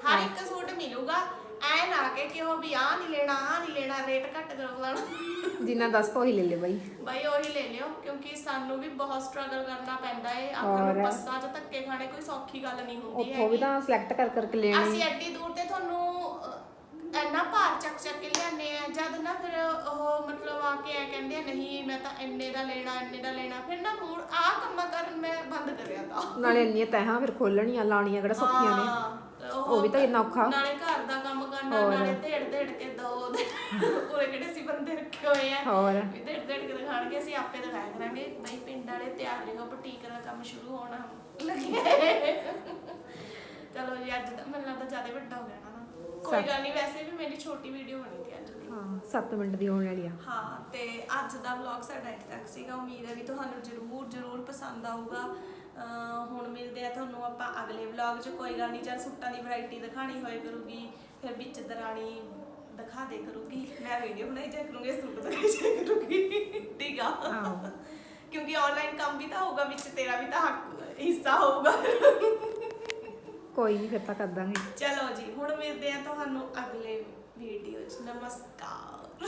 ਹਰ ਇੱਕ ਸੂਟ ਮਿਲੂਗਾ। ਐ ਨਾ ਕਿ ਕਿ ਉਹ ਵੀ ਆ ਨਹੀਂ ਲੈਣਾ ਆ ਲੈਣਾ ਰੇਟ ਘੱਟ ਕਰ ਲੈਣਾ ਜਿੰਨਾ ਦੱਸ ਤੋਂ ਹੀ ਲੈ ਲੈ ਬਾਈ। ਬਈ ਉਹੀ ਲੈ ਲਿਓ ਕਿਉਂਕਿ ਸਾਨੂੰ ਵੀ ਬਹੁਤ ਸਟਰਗਲ ਕਰਨਾ ਪੈਂਦਾ ਏ। ਹੋਰ। ਨੂੰ ਬੱਸਾਂ 'ਚ ਧੱਕੇ ਖਾਣੇ ਕੋਈ ਸੌਖੀ ਗੱਲ ਨਹੀਂ ਹੁੰਦੀ ਉੱਥੋਂ ਵੀ ਤਾਂ ਸਿਲੈਕਟ ਕਰ ਕਰਕੇ ਲੈਣੀ। ਅਸੀਂ ਐਡੀ ਦੂਰ ਤੇ ਤੁਹਾਨੂੰ ਅਹ, ਇੰਨਾ ਭਾਰ ਚੱਕ ਚੱਕ ਕੇ ਲਿਆਨੇ ਆ ਜਦ ਨਾ ਫਿਰ ਉਹ ਮਤਲਬ ਆ ਕੇ ਐ ਕਹਿੰਦੇ ਆ ਨਹੀਂ ਮੈਂ ਤਾਂ ਇੰਨੇ ਦਾ ਲੈਣਾ ਇੰਨੇ ਦਾ ਲੈਣਾ। ਫਿਰ ਨਾ ਮੂਡ ਆ ਕੰਮਾਂ ਕਰਨ ਮੈਂ ਬੰਦ ਕਰਿਆ ਤਾਂ। ਨਾਲੇ ਇੰਨੀਆਂ ਤਹਾਂ ਫਿਰ ਖੋਲਣੀਆਂ ਲਾਣੀਆਂ ਕਿਹੜਾ ਸੌਖੀਆਂ ਨੇ। ਹਾਂ। ਉਹ ਵੀ ਤਾਂ ਕਿੰਨਾ ਔਖਾ। ਨਾਲੇ ਘਰ ਦਾ ਕੰਮ ਕਰਨਾ। ਨਾਲੇ ਢੇੜ ਢੇੜ ਕੇ ਦੋ। ਪੂਰੇ ਕਿਹੜੇ ਸੀ ਬੰਦੇ ਰੱਖੇ ਹੋਏ ਆ। ਹੋਰ। ਵੀ ਢੇੜ ਢੇੜ ਕੇ ਦਿਖਾਣਗੇ ਅਸੀਂ ਆਪੇ ਦਿਖਾਇਆ ਕਰਾਂਗੇ। ਬਈ ਪਿੰਡ ਵਾਲੇ ਤਿਆਰ ਰਹੋ ਬੁਟੀਕ ਦਾ ਕੰਮ ਸ਼ੁਰੂ ਹੋਣਾ ਲੱਗਿਆ ਚਲੋ ਜੀ ਅੱਜ ਦਾ ਮੈਨੂੰ ਲੱਗਦਾ ਜ਼ਿਆਦਾ ਵੱਡਾ ਹੋ ਗਿਆ ਨਾ। ਕੋਈ ਗੱਲ ਨਹੀਂ ਵੈਸੇ ਵੀ ਮੇਰੀ ਛੋਟੀ ਵੀਡੀਓ ਬਣੀ ਸੀ ਅੱਜ ਦੀ। ਹਾਂ 7 ਮਿੰਟ ਦੀ ਹੋਣ ਵਾਲੀ ਆ। ਹਾਂ ਤੇ ਅੱਜ ਦਾ ਵਲੌਗ ਸਾਡਾ ਇੱਥੇ ਤੱਕ ਸੀਗਾ। ਉਮੀਦ ਹੈ ਵੀ ਤੁਹਾਨੂੰ ਜ਼ਰੂਰ ਜ਼ਰੂਰ ਪਸੰਦ ਆਊਗਾ। ਹੁਣ ਮਿਲਦੇ ਆ ਤੁਹਾਨੂੰ ਆਪਾਂ ਅਗਲੇ ਵਲੌਗ 'ਚ। ਕੋਈ ਗੱਲ ਨਹੀਂ ਜਦ ਸੂਟਾਂ ਦੀ ਵੈਰਾਈਟੀ ਦਿਖਾਣੀ ਹੋਏ ਕਰੂਗੀ ਫਿਰ ਵਿੱਚ ਦਰਾਣੀ ਦਿਖਾ ਦੇ ਕਰੂਗੀ। ਮੈਂ ਵੀਡੀਓ ਬਣਾਈ ਜਾ ਕਰੂੰਗੀ ਸੂਟ ਦਿਖਾਈ ਜਾ ਕਰੂਗੀ। ਠੀਕ ਆ। ਕਿਉਂਕਿ ਆਨਲਾਈਨ ਕੰਮ ਵੀ ਤਾਂ ਹੋਊਗਾ ਵਿੱਚ ਤੇਰਾ ਵੀ ਤਾਂ ਹੱਕ ਹਿੱਸਾ ਹੋਊਗਾ। ਕੋਈ ਨਹੀਂ ਫਿਰ ਤਾਂ ਕਰ ਦਾਂਗੇ ਚਲੋ ਜੀ ਹੁਣ ਮਿਲਦੇ ਆ ਤੁਹਾਨੂੰ ਅਗਲੇ ਵੀਡੀਓ 'ਚ। ਨਮਸਕਾਰ।